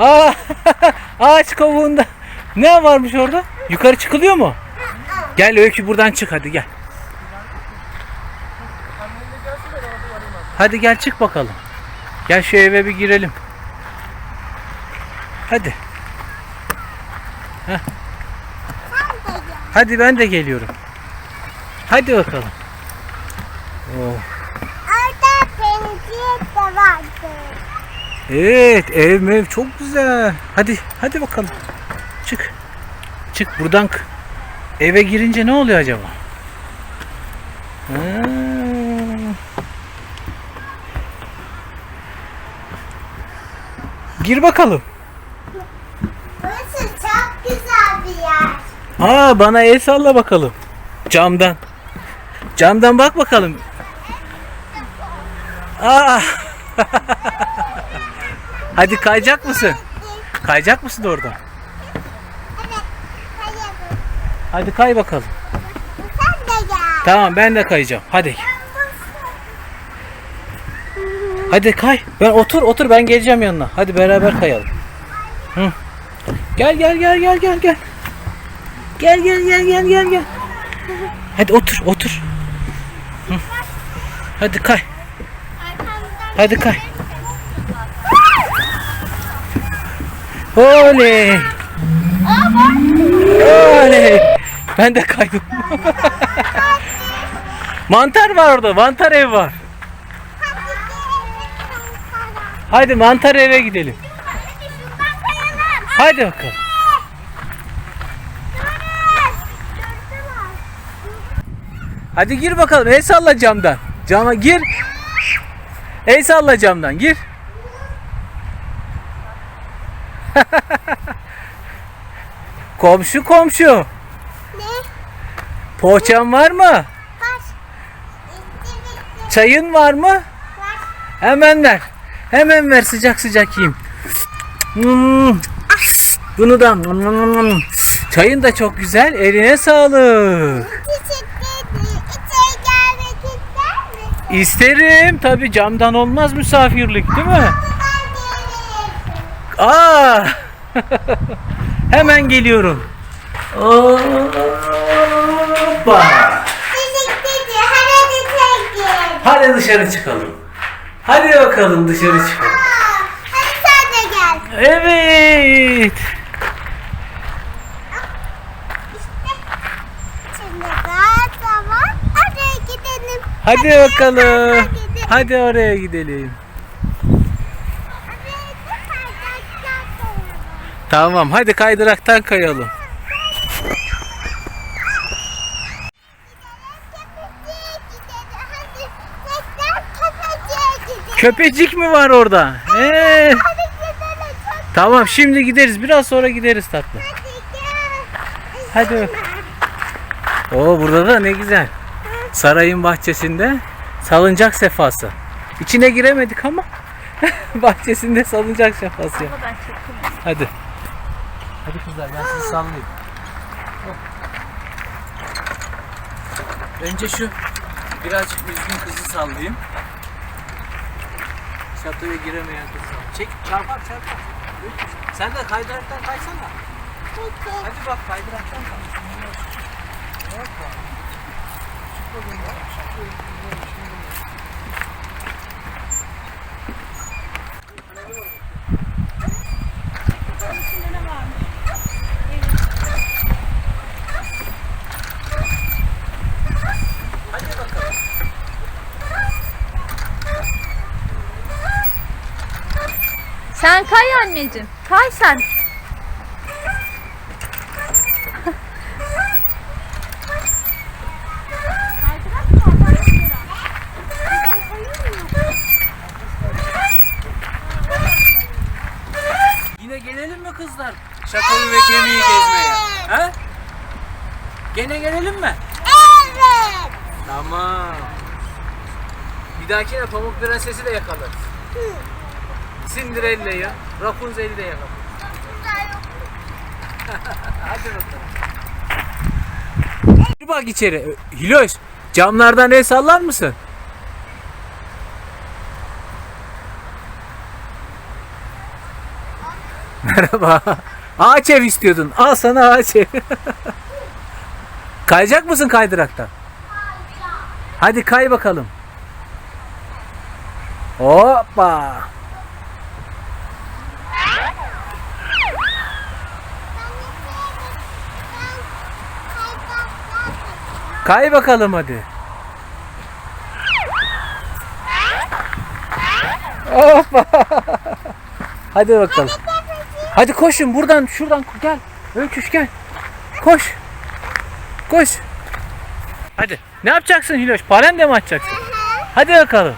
Aa, ağaç kavuğunda. Ne varmış orada? Yukarı çıkılıyor mu? Gel Öykü buradan çık hadi gel. Hadi gel çık bakalım. Gel şu eve bir girelim. Hadi. Heh. Hadi ben de geliyorum. Hadi bakalım. Oh. Orada pencere de vardı. Evet ev mev çok güzel. Hadi hadi bakalım. Çık. Çık buradan. Eve girince ne oluyor acaba? Ha. Gir bakalım. Burası çok güzel bir yer. Aa bana el salla bakalım. Camdan. Camdan bak bakalım. Aa. Hadi kayacak mısın? Kayacak mısın orada? Evet. Hayır. Hadi kay bakalım. Tamam ben de kayacağım. Hadi. Hadi kay. Ben otur otur ben geleceğim yanına. Hadi beraber kayalım. Hı. Gel gel gel gel gel gel. Gel gel gel gel gel gel. Hadi otur otur. Hı. Hadi kay. Hadi kay. Oley. Oley. Ben de kaydım. mantar var orada. Mantar ev var. Hadi mantar eve gidelim. Hadi bakalım. Hadi gir bakalım. El salla camdan. Cama gir. El salla camdan. Gir. Komşu komşu. Ne? Poğaçan var mı? Var. Çayın var mı? Var. Hemen ver. Hemen ver sıcak sıcak yiyeyim. Hmm. Bunu da. Çayın da çok güzel. Eline sağlık. İsterim. Tabi camdan olmaz misafirlik değil mi? Aa! Hemen geliyorum. Hoppa! Hadi dışarı çıkalım. Hadi bakalım dışarı çıkalım. Hadi sen de gel. Evet. Hadi bakalım. Hadi oraya gidelim. Oraya gidelim. Tamam hadi kaydıraktan kayalım. Köpecik mi var orada? Ee, tamam şimdi gideriz. Biraz sonra gideriz tatlı. hadi. Oo burada da ne güzel. Sarayın bahçesinde salıncak sefası. İçine giremedik ama bahçesinde salıncak sefası. Hadi. Hadi kızlar ben sizi sallayayım. Önce şu birazcık üzgün kızı sallayayım. Şatoya giremeyen kızı. Çek çarpar çarpar. Sen de kaydıraktan kaysana. Hadi bak kaydıraktan kay. Çık bakayım Sen kay anneciğim. Kay sen. Yine gelelim mi kızlar? Şakayı ve gemiyi gezmeye. Ha? Gene gelelim mi? Evet. Tamam. Bir dahakine Pamuk Prenses'i de yakalarız. Cinderella'yı, Rapunzel'i de yakalarız. Hadi bakalım. Bir bak içeri. Hiloş, camlardan el sallar mısın? Merhaba. Ağaç ev istiyordun. Al sana ağaç ev. Kayacak mısın kaydıraktan? Hadi kay bakalım. Hoppa. Kay bakalım hadi. Hoppa. Hadi bakalım. Hadi koşun buradan şuradan gel. Öyküş gel. Koş. Koş. Hadi. Ne yapacaksın Hiloş? Parende mi açacaksın? Hadi bakalım.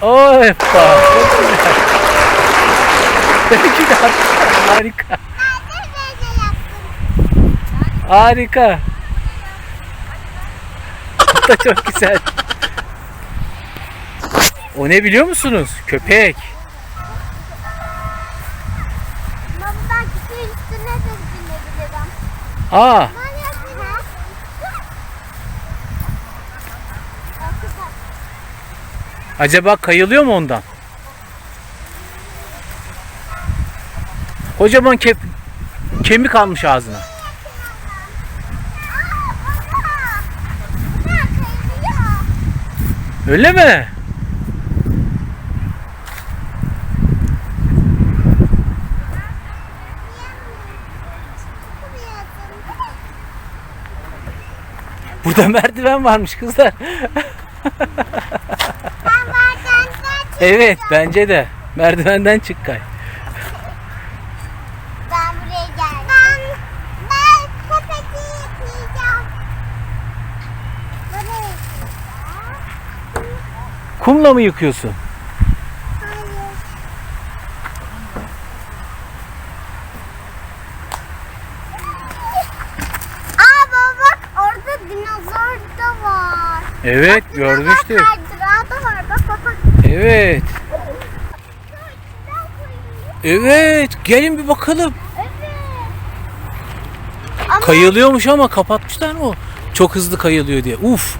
Hoppa. Harika. Harika. Bu da çok güzel. O ne biliyor musunuz? Köpek. Baba. Aa, acaba kayılıyor mu ondan? Kocaman kep kemik almış ağzına. Öyle mi? Burada merdiven varmış kızlar. Evet bence de. Merdivenden çık kay. Ben buraya geldim. Ben, ben sepeti yıkayacağım. Buraya yıkayacağım. Kumla mı yıkıyorsun? Hayır. Aa baba bak orada dinozor da var. Evet Bak, görmüştük. kaydırağı da var. Bak bak bak. Evet. Evet. Gelin bir bakalım. Evet. Ama Kayılıyormuş ama kapatmışlar mı? o? Çok hızlı kayılıyor diye. Uf.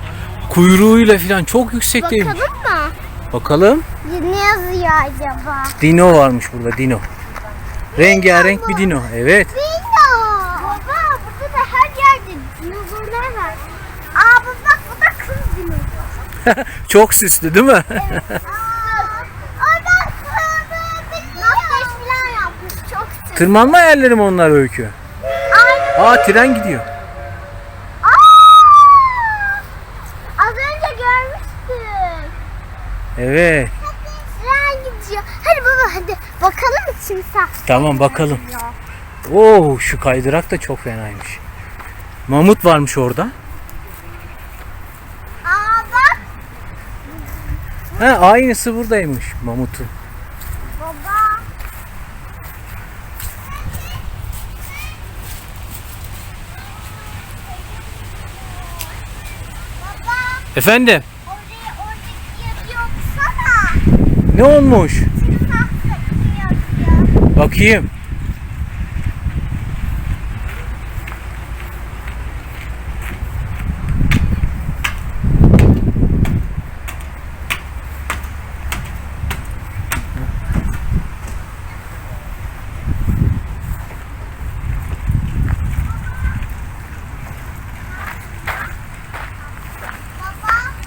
Kuyruğuyla falan çok yüksekteymiş. bakalım mı? Bakalım. Ne yazıyor acaba? Dino varmış burada dino. Rengarenk bir dino. Evet. Dino. Baba burada da her yerde dinozorlar var. Aa bu bak bu da kız dinozor. çok süslü değil mi? Süslü. Tırmanma yerleri mi onlar öykü? Aa tren gidiyor. Aa! Az önce görmüştük. Evet. Tren gidiyor. Hadi baba hadi bakalım timsah? Tamam bakalım. Oo şu kaydırak da çok fenaymış. Mamut varmış orada. Aa bak Ha aynısı buradaymış mamutun. baba. Baba Efendim oraya oradaki yazıyor okusana. Ne olmuş? Bakayım.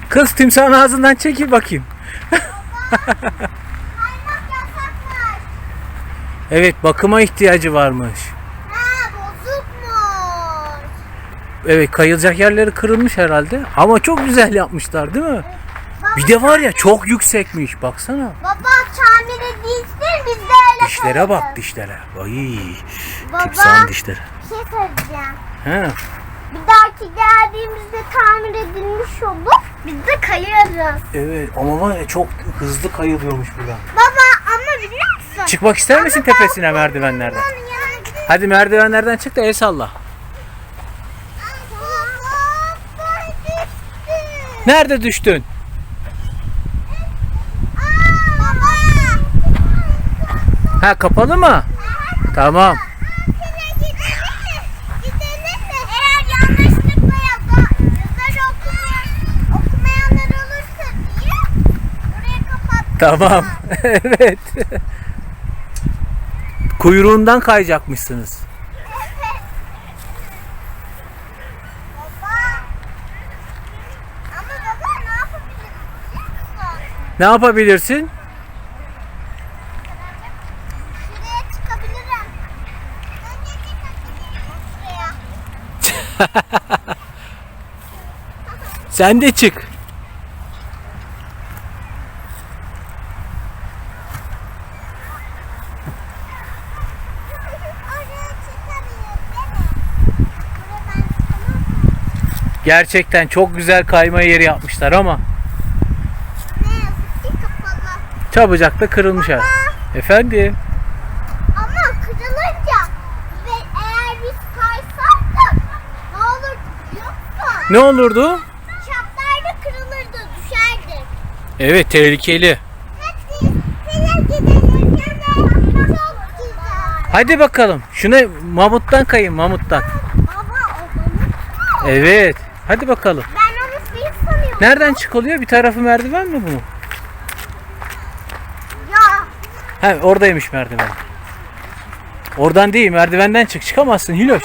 Kız timsahın ağzından çekil bakayım. Evet bakıma ihtiyacı varmış. Ha bozukmuş. Evet kayılacak yerleri kırılmış herhalde. Ama çok güzel yapmışlar değil mi? Baba, Bir de var ya çok yüksekmiş baksana. Baba tamir edilsin biz de öyle Dişlere bak kayarız. dişlere. Ay Baba timsahın dişleri. bir şey söyleyeceğim. Ha. Bir dahaki geldiğimizde tamir edilmiş olur. Biz de kayarız. Evet ama var ya çok hızlı kayılıyormuş buradan. Baba ama biliyor musun? Çıkmak ister misin tepesine merdivenlerden? Hadi merdivenlerden çık da el salla. Nerede düştün? Ha kapalı mı? Tamam. Şuna gidelim mi? Gidelim mi? Eğer yanlışlıkla yazar, yazar okumayan, okumayanlar olursa diye buraya kapat. Tamam. evet. Kuyruğundan kayacakmışsınız. Baba. Ama baba ne yapabilirsin? Şuraya çıkabilirim. Şuraya. Sen de çık. Oraya çıkabilirim değil mi? Buradan çıkamam. Gerçekten çok güzel kayma yeri yapmışlar ama Ne yazık ki kapalı. çabucak da kırılmış ha. Efendim? Ama kırılınca ve eğer biz kaysaydık ne olur biliyor musun? Ne olurdu? Çaplarda kırılırdı, düşerdi. Evet tehlikeli. Hadi hele gidelim yana. Çok güzel. Hadi bakalım. Şuna mamuttan kayın mamuttan. Baba o mı? Evet. Hadi bakalım. Ben onu suyu sanıyorum. Nereden çıkılıyor? Bir tarafı merdiven mi bu? Ya He oradaymış merdiven. Oradan değil merdivenden çık. Çıkamazsın Hiloş.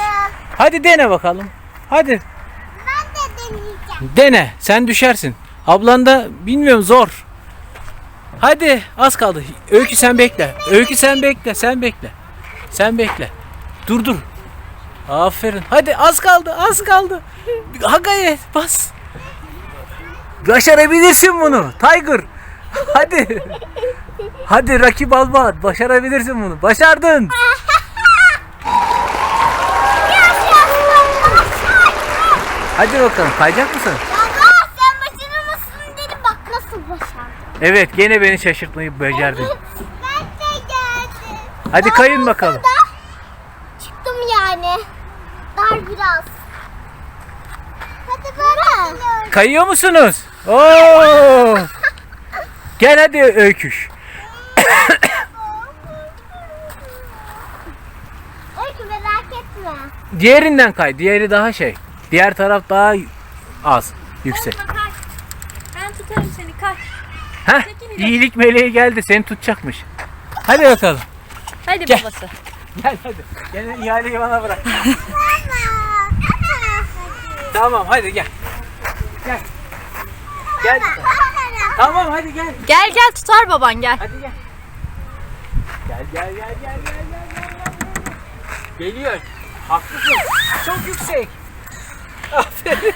Hadi dene bakalım. Hadi ben de deneyeceğim. dene. Sen düşersin. Ablan da bilmiyorum zor. Hadi az kaldı. Öykü sen bekle. Öykü sen bekle. Sen bekle. Sen bekle. Dur dur. Aferin. Hadi az kaldı. Az kaldı. Ha gayret. Bas. Başarabilirsin bunu. Tiger. Hadi. Hadi rakip alma. Başarabilirsin bunu. Başardın. Hadi bakalım. Kayacak mısın? Baba sen başaramazsın dedim bak nasıl başardın. Evet gene beni şaşırtmayı becerdin. Ben de geldim. Hadi kayın bakalım. Çıktım yani. Dar biraz. Kayıyor musunuz? Oo! Gel hadi öyküş. Öykü merak etme. Diğerinden kay. Diğeri daha şey. Diğer taraf daha az. Yüksek. Kay. Ben tutarım seni kay. Heh, iyilik meleği geldi. Seni tutacakmış. Hadi bakalım. Hadi Gel. babası. Gel hadi. Gene ihaleyi bana bırak. Tamam hadi gel. Gel. Gel. Tamam hadi gel. Gel gel tutar baban gel. Hadi gel. Gel gel gel gel gel gel gel. gel. Geliyor. Haklısın. Çok yüksek. Aferin.